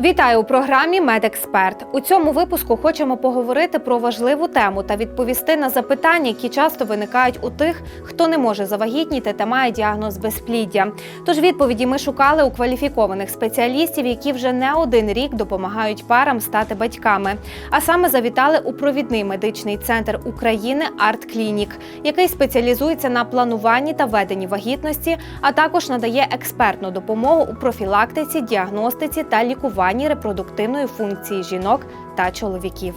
Вітаю у програмі Медексперт. У цьому випуску хочемо поговорити про важливу тему та відповісти на запитання, які часто виникають у тих, хто не може завагітніти та має діагноз безпліддя. Тож відповіді ми шукали у кваліфікованих спеціалістів, які вже не один рік допомагають парам стати батьками. А саме завітали у провідний медичний центр України Арт Клінік, який спеціалізується на плануванні та веденні вагітності, а також надає експертну допомогу у профілактиці, діагностиці та лікуванні репродуктивної функції жінок та чоловіків.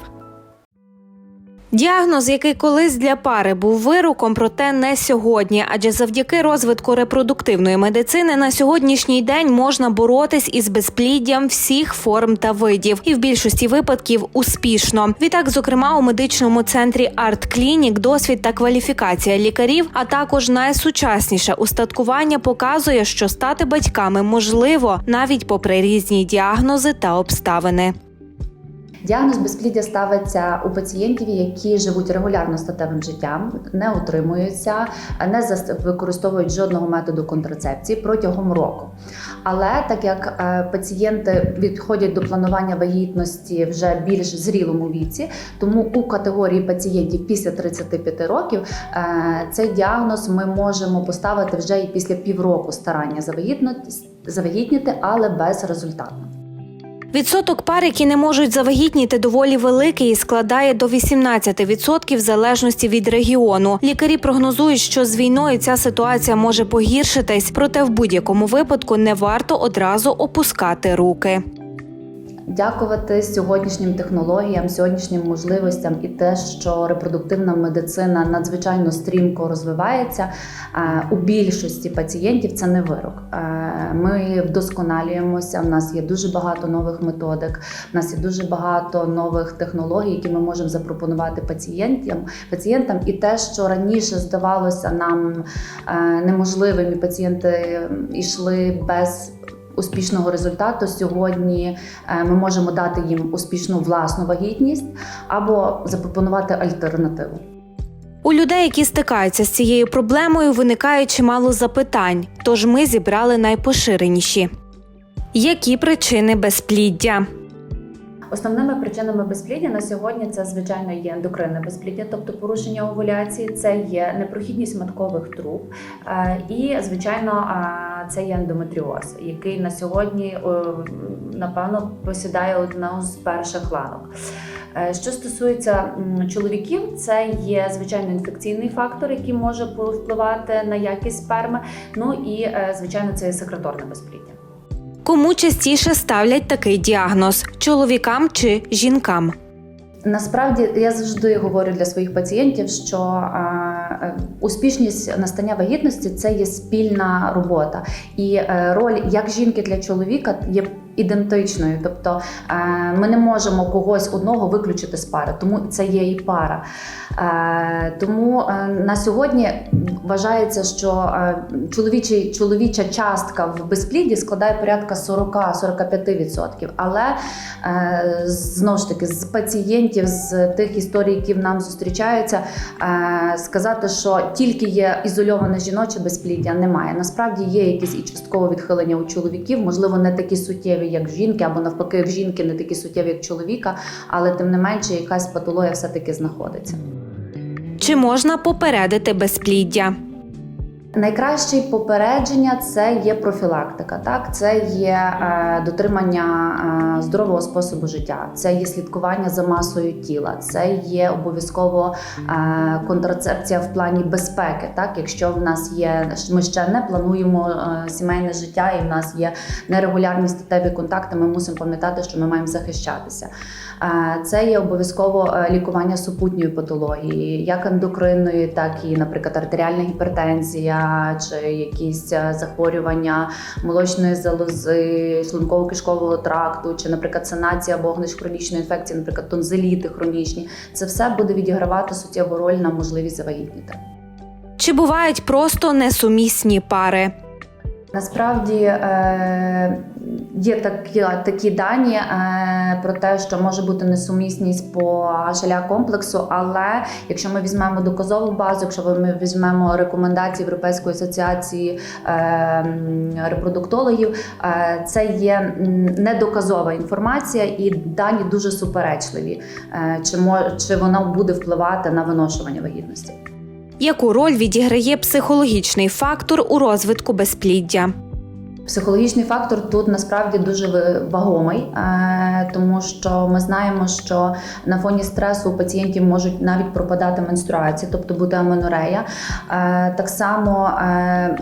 Діагноз, який колись для пари був вироком, проте не сьогодні, адже завдяки розвитку репродуктивної медицини на сьогоднішній день можна боротись із безпліддям всіх форм та видів, і в більшості випадків успішно. Відтак, зокрема, у медичному центрі Арт Клінік досвід та кваліфікація лікарів, а також найсучасніше устаткування показує, що стати батьками можливо навіть попри різні діагнози та обставини. Діагноз безпліддя ставиться у пацієнтів, які живуть регулярно статевим життям, не утримуються, не використовують жодного методу контрацепції протягом року. Але так як е, пацієнти відходять до планування вагітності вже більш зрілому віці, тому у категорії пацієнтів після 35 років е, цей діагноз ми можемо поставити вже і після півроку старання завагітніти, але безрезультатно. Відсоток пар, які не можуть завагітніти, доволі великий і складає до 18% в залежності від регіону. Лікарі прогнозують, що з війною ця ситуація може погіршитись, проте в будь-якому випадку не варто одразу опускати руки. Дякувати сьогоднішнім технологіям, сьогоднішнім можливостям і те, що репродуктивна медицина надзвичайно стрімко розвивається. У більшості пацієнтів це не вирок. Ми вдосконалюємося. У нас є дуже багато нових методик. У нас є дуже багато нових технологій, які ми можемо запропонувати пацієнтам. Пацієнтам, і те, що раніше здавалося нам неможливим, і пацієнти йшли без успішного результату. Сьогодні е, ми можемо дати їм успішну власну вагітність або запропонувати альтернативу. У людей, які стикаються з цією проблемою, виникає чимало запитань. Тож ми зібрали найпоширеніші. Які причини безпліддя? Основними причинами безпліддя на сьогодні це звичайно є ендокринне безпліддя, тобто порушення овуляції, це є непрохідність маткових труб, е, і звичайно, е, це є ендометріоз, який на сьогодні е, напевно посідає одну з перших ланок. Що стосується чоловіків, це є звичайно інфекційний фактор, який може впливати на якість сперми. Ну і звичайно, це є секреторне безпліддя. Кому частіше ставлять такий діагноз чоловікам чи жінкам? Насправді я завжди говорю для своїх пацієнтів, що е, успішність настання вагітності це є спільна робота, і е, роль як жінки для чоловіка є ідентичною. Тобто е, ми не можемо когось одного виключити з пари, тому це є і пара. Е, тому е, на сьогодні вважається, що чоловічий, чоловіча частка в безпліді складає порядка 40-45%. Але знову ж таки з пацієнтів, з тих історій, які нам зустрічаються, сказати, що тільки є ізольоване жіноче безпліддя, немає. Насправді є якісь і часткове відхилення у чоловіків, можливо, не такі суттєві, як в жінки, або навпаки, в жінки не такі суттєві, як чоловіка, але тим не менше якась патологія все-таки знаходиться. Чи можна попередити безпліддя? Найкраще попередження це є профілактика. Так, це є е, дотримання е, здорового способу життя, це є слідкування за масою тіла, це є обов'язково е, контрацепція в плані безпеки. Так, якщо в нас є ми ще не плануємо е, сімейне життя, і в нас є нерегулярні статеві контакти, ми мусимо пам'ятати, що ми маємо захищатися. Е, Це є обов'язково е, лікування супутньої патології, як ендокринної, так і, наприклад, артеріальна гіпертензія, чи якісь е, захворювання молочної залози, шлунково-кишкового тракту, чи, наприклад, санація вогнищ хронічної інфекції, наприклад, тонзиліти хронічні, це все буде відігравати суттєву роль на можливість завагітніти. Чи бувають просто несумісні пари? Насправді е, є такі, такі дані е, про те, що може бути несумісність по HLA комплексу, але якщо ми візьмемо доказову базу, якщо ми візьмемо рекомендації Європейської асоціації е, репродуктологів, це є недоказова інформація, і дані дуже суперечливі. Чи воно буде впливати на виношування вагітності? Яку роль відіграє психологічний фактор у розвитку безпліддя? Психологічний фактор тут насправді дуже вагомий, е, тому що ми знаємо, що на фоні стресу у пацієнтів можуть навіть пропадати менструації, тобто бути аменорея. Е, Так само е,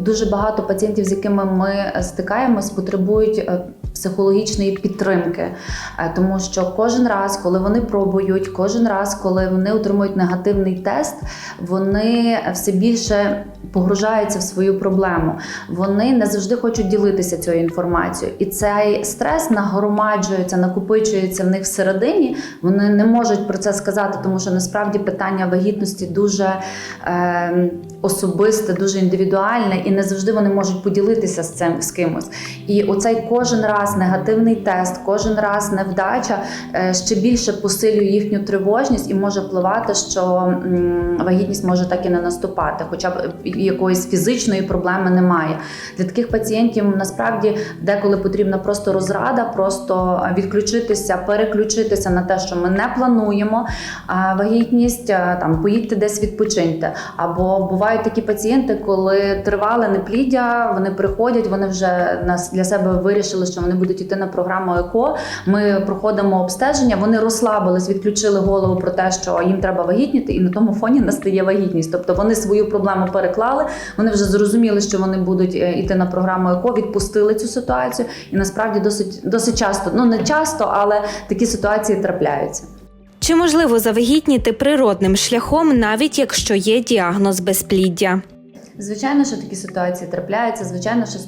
дуже багато пацієнтів, з якими ми стикаємось, потребують. Психологічної підтримки, Е, тому що кожен раз, коли вони пробують, кожен раз, коли вони отримують негативний тест, вони все більше погружаються в свою проблему. Вони не завжди хочуть ділитися цією інформацією, і цей стрес нагромаджується, накопичується в них всередині. Вони не можуть про це сказати, тому що насправді питання вагітності дуже е, особисте, дуже індивідуальне, і не завжди вони можуть поділитися з цим з кимось. І оцей кожен раз негативний тест, кожен раз невдача е, ще більше посилює їхню тривожність і може впливати, що вагітність може так і не наступати, хоча б якоїсь фізичної проблеми немає. Для таких пацієнтів насправді деколи потрібна просто розрада, просто відключитися, переключитися на те, що ми не плануємо вагітність, там поїдьте десь відпочиньте. Або бувають такі пацієнти, коли тривале непліддя, вони приходять, вони вже для себе вирішили, що вони будуть йти на програму ЕКО. Ми проходимо обстеження, вони розслабились, відключили голову про те, що їм треба вагітніти, і на тому фоні настає вагітність. Тобто вони свою проблему переклали, вони вже зрозуміли, що вони будуть е, йти на програму ЕКО, відпустили цю ситуацію. І насправді досить досить часто, ну не часто, але такі ситуації трапляються. Чи можливо завагітніти природним шляхом, навіть якщо є діагноз безпліддя? Звичайно, що такі ситуації трапляються. Звичайно, що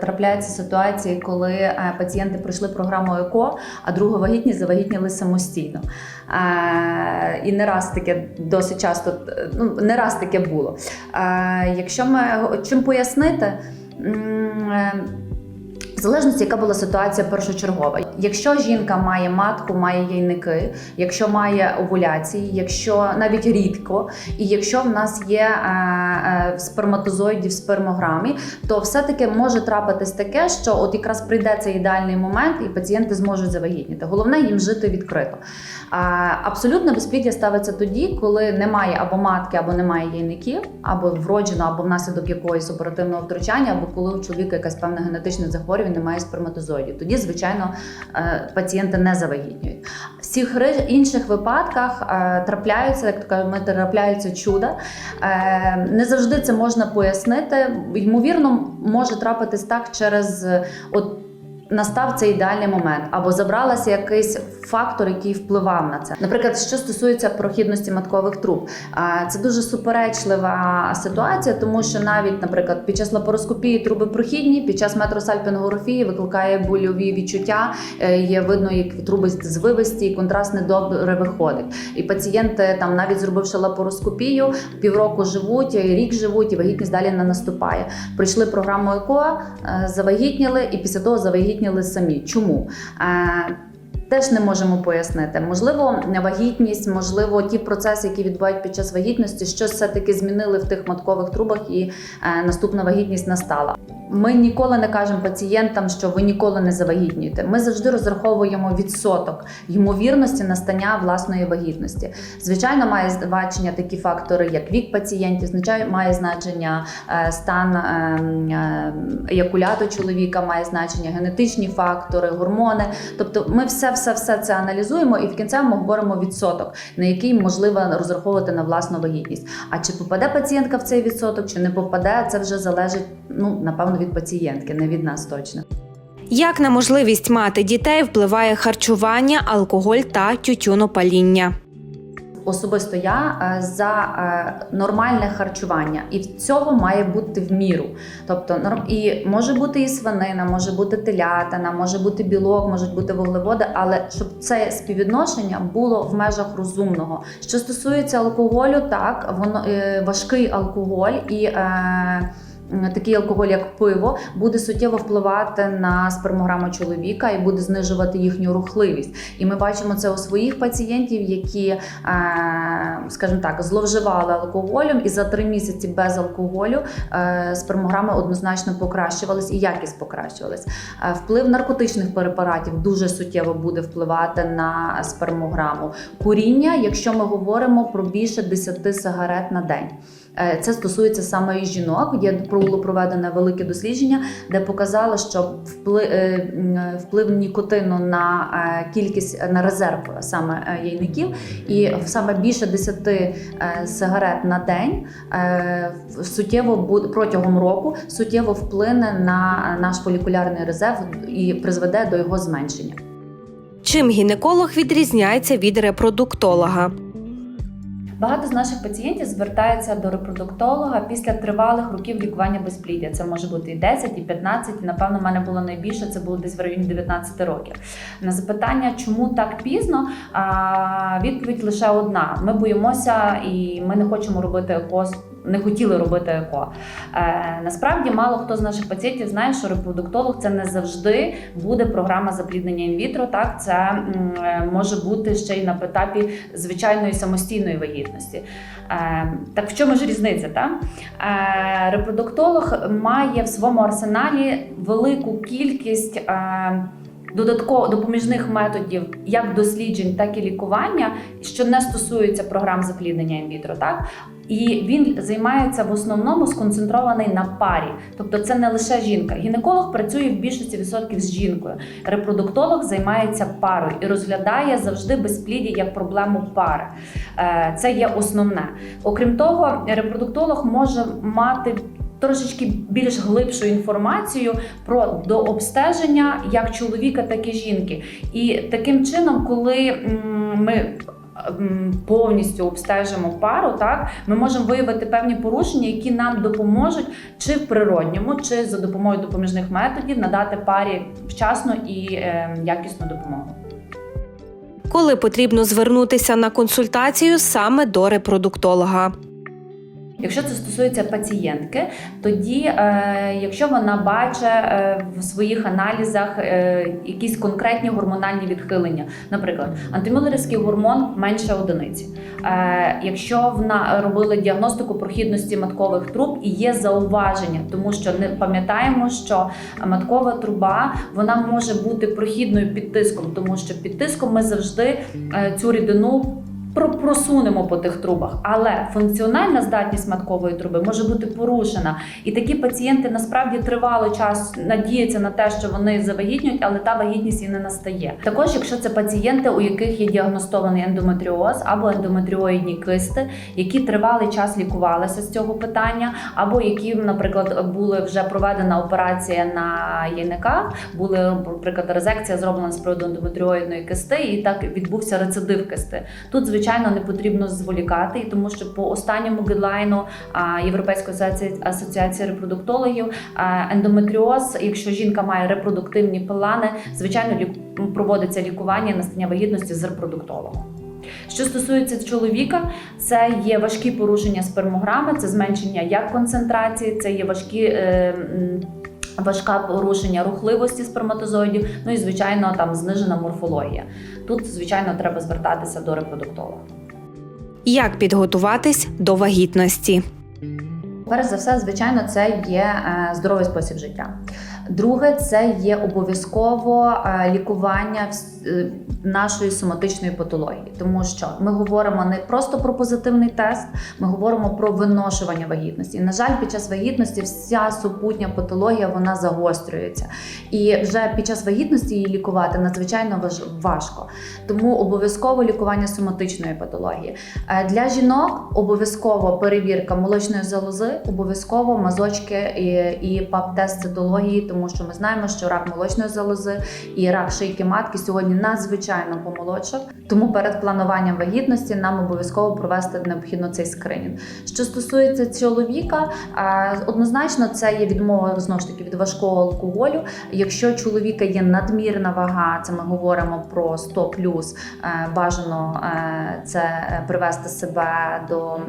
трапляються ситуації, коли е, пацієнти пройшли програму ЕКО, а другу вагітність завагітніли самостійно. Е, І не раз таке досить часто, ну не раз таке було. Е, Якщо ми чим пояснити. Залежності, яка була ситуація першочергова. Якщо жінка має матку, має яйники, якщо має овуляції, якщо навіть рідко, і якщо в нас є е, е, сперматозоїдів в спермограмі, то все-таки може трапитись таке, що от якраз прийде цей ідеальний момент, і пацієнти зможуть завагітніти. Головне їм жити відкрито. А, абсолютно безпліддя ставиться тоді, коли немає або матки, або немає яйників, або вроджено, або внаслідок якогось оперативного втручання, або коли у чоловіка якась певне генетичне захворювання, немає сперматозоїдів. Тоді, звичайно, е, пацієнти не завагітнюють. В всіх інших випадках е, трапляються, як то кажуть, ми трапляються чуда. Е, Не завжди це можна пояснити. Ймовірно, може трапитись так через от. Настав цей ідеальний момент, або забралася якийсь фактор, який впливав на це. Наприклад, що стосується прохідності маткових труб, це дуже суперечлива ситуація, тому що навіть, наприклад, під час лапароскопії труби прохідні, під час метросальпінгографії викликає больові відчуття. е, Є видно, як труби звивисті, і контраст недобре виходить. І пацієнти там, навіть зробивши лапароскопію, півроку живуть, рік живуть, і вагітність далі не наступає. Пройшли програму ЕКО, е, завагітніли, і після того завагітніли самі. Чому? Теж не можемо пояснити. Можливо, вагітність, можливо, ті процеси, які відбувають під час вагітності, щось все-таки змінили в тих маткових трубах, і е, наступна вагітність настала. Ми ніколи не кажемо пацієнтам, що ви ніколи не завагітнюєте. Ми завжди розраховуємо відсоток ймовірності настання власної вагітності. Звичайно, має значення такі фактори, як вік пацієнтів, звичайно, має значення е, стан е, е, еякуляту чоловіка, має значення генетичні фактори, гормони. Тобто, ми все, все, все це аналізуємо і в кінцевому говоримо відсоток, на який можливо розраховувати на власну вагітність. А чи попаде пацієнтка в цей відсоток, чи не попаде, це вже залежить ну напевно від пацієнтки, не від нас точно. Як на можливість мати дітей впливає харчування, алкоголь та тютюнопаління? Особисто я е, за е, нормальне харчування, і цього має бути в міру. Тобто і може бути і свинина, може бути телятина, може бути білок, можуть бути вуглеводи, але щоб це співвідношення було в межах розумного. Що стосується алкоголю, так воно е, важкий алкоголь і. Такий алкоголь, як пиво, буде суттєво впливати на спермограму чоловіка і буде знижувати їхню рухливість. І ми бачимо це у своїх пацієнтів, які, е, скажімо так, зловживали алкоголем, і за три місяці без алкоголю е, спермограми однозначно покращувались і якість покращувалась. Е, Вплив наркотичних препаратів дуже суттєво буде впливати на спермограму. Куріння, якщо ми говоримо про більше 10 сигарет на день. Е, Це стосується саме і жінок. Є було проведене велике дослідження, де показало, що вплив, вплив нікотину на е, кількість на резерв саме е, яйників, і саме більше 10 е, сигарет на день е, суттєво протягом року суттєво вплине на наш фолікулярний резерв і призведе до його зменшення. Чим гінеколог відрізняється від репродуктолога? Багато з наших пацієнтів звертаються до репродуктолога після тривалих років лікування безпліддя. Це може бути і 10, і 15, і напевно в мене було найбільше. Це було десь в районі 19 років. На запитання, чому так пізно, відповідь лише одна: ми боїмося і ми не хочемо робити ЕКО. Не хотіли робити ЕКО. Е, насправді мало хто з наших пацієнтів знає, що репродуктолог це не завжди буде програма запліднення інвітро. Так, це е, може бути ще й на етапі звичайної самостійної вагітності. Е, так в чому ж різниця? Та? Е, репродуктолог має в своєму арсеналі велику кількість. Е, Додатково допоміжних методів як досліджень, так і лікування, що не стосується програм запліднення інвітро, так і він займається в основному сконцентрований на парі, тобто це не лише жінка. Гінеколог працює в більшості відсотків з жінкою. Репродуктолог займається парою і розглядає завжди безпліддя як проблему пари. Е, Це є основне. Окрім того, репродуктолог може мати. Трошечки більш глибшу інформацію про дообстеження як чоловіка, так і жінки. І таким чином, коли ми повністю обстежимо пару, так ми можемо виявити певні порушення, які нам допоможуть чи в природньому, чи за допомогою допоміжних методів надати парі вчасну і е, якісну допомогу. Коли потрібно звернутися на консультацію саме до репродуктолога? Якщо це стосується пацієнтки, тоді, е, якщо вона бачить е, в своїх аналізах е, якісь конкретні гормональні відхилення, наприклад, антимюлерівський гормон менше одиниці. Якщо вона робила діагностику прохідності маткових труб і є зауваження, тому що не пам'ятаємо, що маткова труба вона може бути прохідною під тиском, тому що під тиском ми завжди цю рідину просунемо по тих трубах, але функціональна здатність маткової труби може бути порушена. І такі пацієнти насправді тривалий час надіються на те, що вони завагітнюють, але та вагітність і не настає. Також, якщо це пацієнти, у яких є діагностований ендометріоз або ендометріоїдні кисти, які тривалий час лікувалися з цього питання, або які, наприклад, були вже проведена операція на яйниках, були, наприклад, резекція зроблена з приводу ендометріоїдної кисти, і так відбувся рецидив кисти. Тут, звичайно, не потрібно зволікати, і тому що по останньому гідлайну Європейської асоціації, репродуктологів ендометріоз, якщо жінка має репродуктивні плани, звичайно, проводиться лікування настання вагітності з репродуктологом. Що стосується чоловіка, це є важкі порушення спермограми, це зменшення як концентрації, це є важкі. Е, Важка порушення рухливості сперматозоїдів, ну і звичайно там знижена морфологія. Тут, звичайно, треба звертатися до репродуктолога. Як підготуватись до вагітності? Перш за все, звичайно, це є е, здоровий спосіб життя. Друге, це є обов'язково е, лікування е, нашої соматичної патології, тому що ми говоримо не просто про позитивний тест, ми говоримо про виношування вагітності. На жаль, під час вагітності вся супутня патологія вона загострюється. І вже під час вагітності її лікувати надзвичайно важко. Тому обов'язково лікування соматичної патології. Е, Для жінок обов'язково перевірка молочної залози, обов'язково мазочки і, і пап-тест цитології тому що ми знаємо, що рак молочної залози і рак шийки матки сьогодні надзвичайно помолодшав. Тому перед плануванням вагітності нам обов'язково провести необхідно цей скринінг. Що стосується чоловіка, однозначно це є відмова знову ж таки від важкого алкоголю. Якщо чоловіка є надмірна вага, це ми говоримо про 100 плюс, е, бажано е, це е, привести себе до.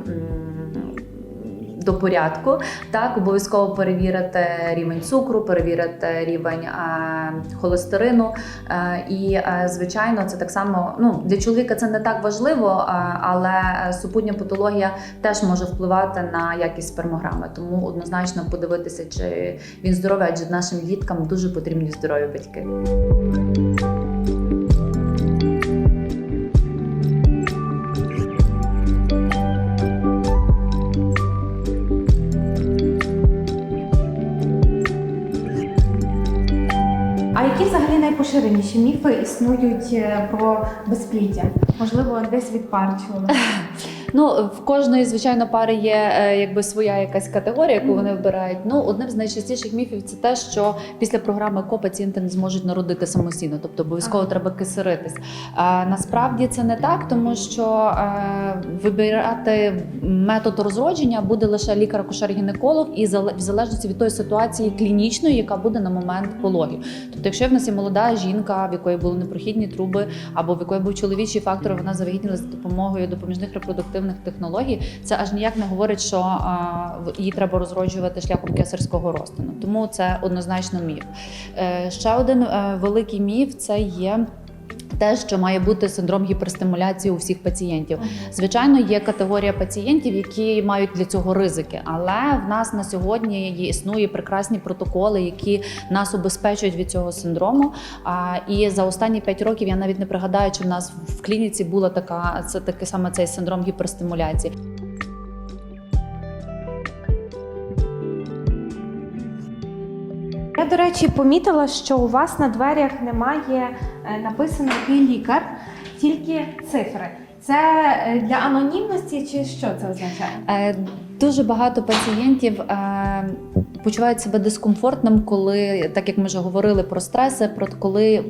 До порядку, так обов'язково перевірити рівень цукру, перевірити рівень холестерину. Е, і е, звичайно, це так само ну для чоловіка це не так важливо, е, але супутня патологія теж може впливати на якість спермограми. Тому однозначно подивитися, чи він здоровий, адже нашим діткам дуже потрібні здорові батьки. Взагалі найпоширеніші міфи існують е, про безпліддя? Можливо, десь від пар. Ну, в кожної, звичайно, пари є е, якби своя якась категорія, яку вони вибирають. Ну, одним з найчастіших міфів це те, що після програми ко пацієнти не зможуть народити самостійно, тобто обов'язково треба кисаритись. А насправді це не так, тому що е, вибирати метод розродження буде лише лікар-акушер-гінеколог, і зале- в залежності від тої ситуації клінічної, яка буде на момент пологів. Тобто, якщо в нас є молода жінка, в якої були непрохідні труби, або в якої був чоловічий фактор, вона завагітніла за допомогою допоміжних репродуктивних технологій, це аж ніяк не говорить, що її треба розроджувати шляхом кесарського розтину. Тому це однозначно міф. Ще один великий міф це є. Те, що має бути синдром гіперстимуляції у всіх пацієнтів. Звичайно, є категорія пацієнтів, які мають для цього ризики, але в нас на сьогодні існує прекрасні протоколи, які нас убезпечують від цього синдрому. А, і за останні 5 років я навіть не пригадаю, чи в нас в клініці була така це таке саме цей синдром гіперстимуляції. Я, до речі, помітила, що у вас на дверях немає написано який лікар, тільки цифри. Це е, для анонімності чи що це означає? Е, Дуже багато пацієнтів е, почувають себе дискомфортним, коли, так як ми вже говорили про стреси, про коли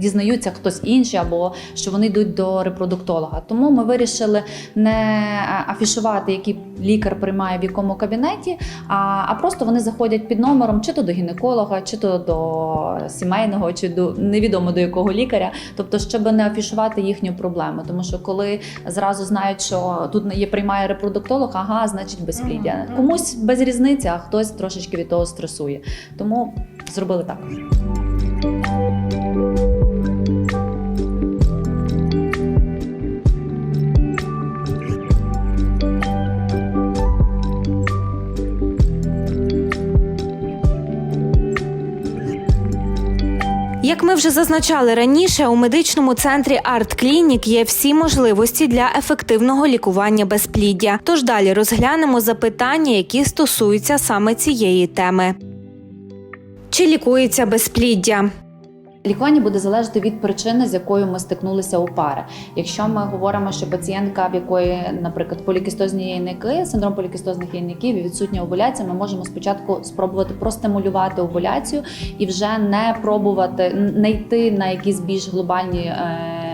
дізнаються хтось інший або що вони йдуть до репродуктолога. Тому ми вирішили не е, афішувати, який лікар приймає в якому кабінеті, а, а просто вони заходять під номером чи то до гінеколога, чи то до сімейного, чи до невідомо до якого лікаря. Тобто, щоб не афішувати їхню проблему. Тому що коли зразу знають, що тут є приймає репродуктолог, ага, значить безпліддя. Комусь без різниці, а хтось трошечки від того стресує. Тому зробили так. Як ми вже зазначали раніше, у медичному центрі Арт Клінік є всі можливості для ефективного лікування безпліддя. Тож далі розглянемо запитання, які стосуються саме цієї теми. Чи лікується безпліддя? Лікування буде залежати від причини, з якою ми стикнулися у пари. Якщо ми говоримо, що пацієнтка, в якої, наприклад, полікістозні яйники, синдром полікістозних яйників і відсутня овуляція, ми можемо спочатку спробувати простимулювати овуляцію і вже не пробувати не йти на якісь більш глобальні. Е-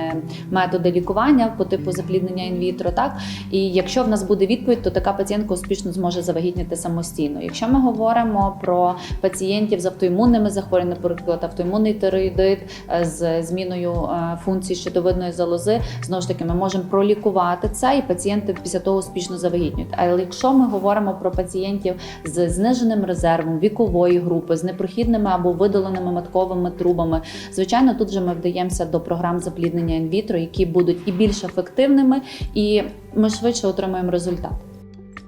Методи лікування по типу запліднення інвітро, так і якщо в нас буде відповідь, то така пацієнтка успішно зможе завагітніти самостійно. Якщо ми говоримо про пацієнтів з автоімунними захворюваннями, наприклад, автоімунний тироїдит е, з зміною е, функції щитовидної залози, знову ж таки, ми можемо пролікувати це, і пацієнти після того успішно завагітнюють. Але якщо ми говоримо про пацієнтів з зниженим резервом вікової групи, з непрохідними або видаленими матковими трубами, звичайно, тут же ми вдаємося до програм запліднення інвітро, які будуть і більш ефективними, і ми швидше отримаємо результат.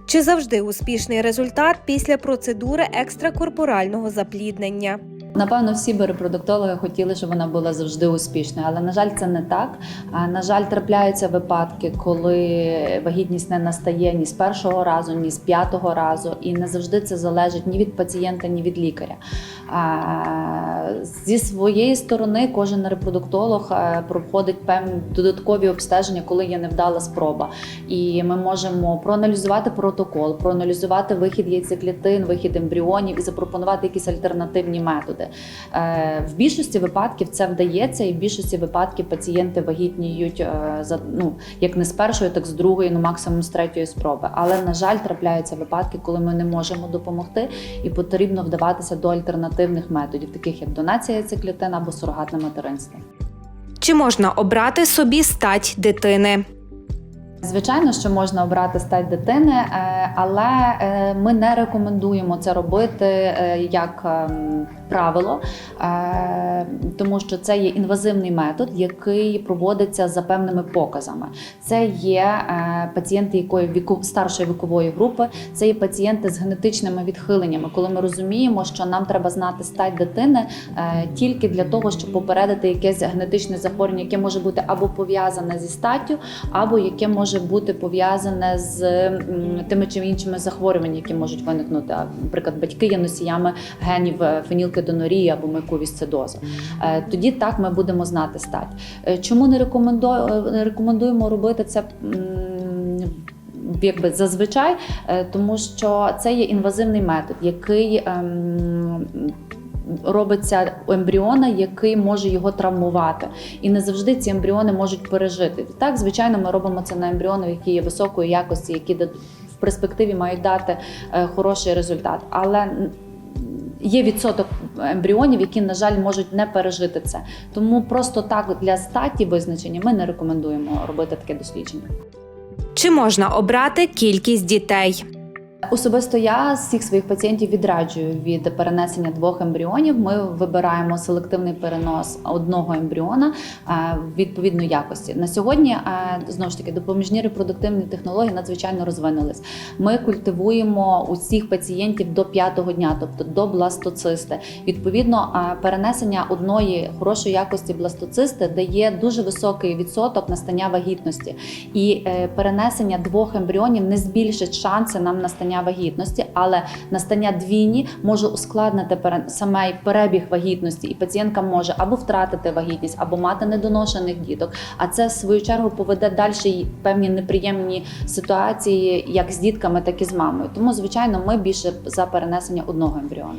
Чи завжди успішний результат після процедури екстракорпорального запліднення? Напевно, всі би репродуктологи хотіли, щоб вона була завжди успішною, але на жаль, це не так. На жаль, трапляються випадки, коли вагітність не настає ні з першого разу, ні з п'ятого разу, і не завжди це залежить ні від пацієнта, ні від лікаря. Зі своєї сторони, кожен репродуктолог е, проходить певні додаткові обстеження, коли є невдала спроба. І ми можемо проаналізувати протокол, проаналізувати вихід яйцеклітин, вихід ембріонів і запропонувати якісь альтернативні методи. Е, В більшості випадків це вдається, і в більшості випадків пацієнти вагітніють е, за ну як не з першої, так з другої, ну максимум з третьої спроби. Але на жаль, трапляються випадки, коли ми не можемо допомогти, і потрібно вдаватися до альтернативних методів, таких як донація яйцеклітин або сурогатне материнство. Чи можна обрати собі стать дитини? Звичайно, що можна обрати стать дитини, е, але е, ми не рекомендуємо це робити е, як ем, правило, тому що це є інвазивний метод, який проводиться за певними показами. Це є пацієнти, якої віку старшої вікової групи, це є пацієнти з генетичними відхиленнями, коли ми розуміємо, що нам треба знати стать дитини тільки для того, щоб попередити якесь генетичне захворювання, яке може бути або пов'язане зі статтю, або яке може бути пов'язане з тими чи іншими захворюваннями, які можуть виникнути. Наприклад, батьки є носіями генів е, фенілкетонурії або микувісцидозу. Е, Тоді так ми будемо знати стать. Е, Чому не рекомендуємо робити це? Якби зазвичай, тому що це є інвазивний метод, який ем, робиться ембріона, який може його травмувати. І не завжди ці ембріони можуть пережити. Так, звичайно, ми робимо це на ембріонах, які є високої якості, які в перспективі мають дати е, хороший результат. Але Є відсоток ембріонів, які, на жаль, можуть не пережити це. Тому просто так для статі визначення ми не рекомендуємо робити таке дослідження. Чи можна обрати кількість дітей? Особисто я всіх своїх пацієнтів відраджую від перенесення двох ембріонів. Ми вибираємо селективний перенос одного ембріона е, відповідної якості. На сьогодні е, знову ж таки допоміжні репродуктивні технології надзвичайно розвинулись. Ми культивуємо усіх пацієнтів до п'ятого дня, тобто до бластоцисти. Відповідно, е, перенесення одної хорошої якості бластоцисти дає дуже високий відсоток настання вагітності, і перенесення двох ембріонів не збільшить шанси нам настання вагітності, але настання двійні може ускладнити саме перебіг вагітності, і пацієнтка може або втратити вагітність, або мати недоношених діток. А це в свою чергу поведе далі певні неприємні ситуації, як з дітками, так і з мамою. Тому, звичайно, ми більше за перенесення одного ембріону.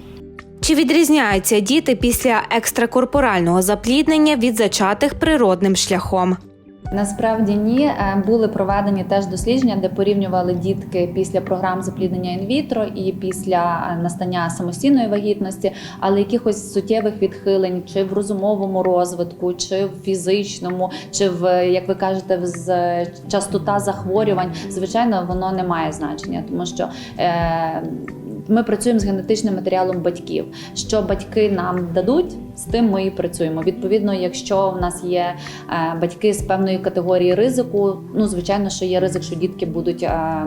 Чи відрізняються діти після екстракорпорального запліднення від зачатих природним шляхом? Насправді ні, Е, були проведені теж дослідження, де порівнювали дітки після програм запліднення інвітро і після е, настання самостійної вагітності, але якихось суттєвих відхилень, чи в розумовому розвитку, чи в фізичному, чи в як ви кажете, в з- частота захворювань, звичайно, воно не має значення, тому що. Е, ми працюємо з генетичним матеріалом батьків. Що батьки нам дадуть, з тим ми і працюємо. Відповідно, якщо в нас є е, батьки з певної категорії ризику, ну звичайно, що є ризик, що дітки будуть е,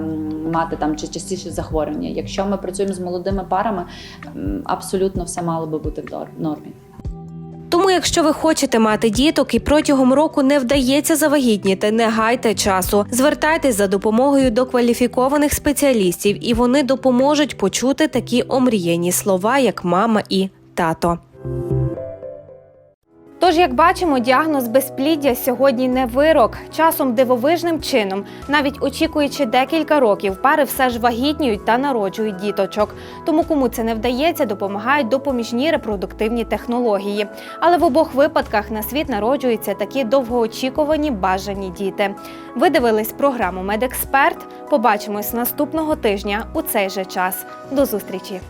мати там чи частіше захворювання. Якщо ми працюємо з молодими парами, абсолютно все мало би бути в нормі. Тому, якщо ви хочете мати діток і протягом року не вдається завагітніти, не гайте часу. Звертайтесь за допомогою до кваліфікованих спеціалістів, і вони допоможуть почути такі омріяні слова, як мама і тато. Тож, як бачимо, діагноз безпліддя сьогодні не вирок. Часом дивовижним чином, навіть очікуючи декілька років, пари все ж вагітніють та народжують діточок. Тому кому це не вдається, допомагають допоміжні репродуктивні технології. Але в обох випадках на світ народжуються такі довгоочікувані бажані діти. Ви дивились програму Медексперт. Побачимось наступного тижня у цей же час. До зустрічі!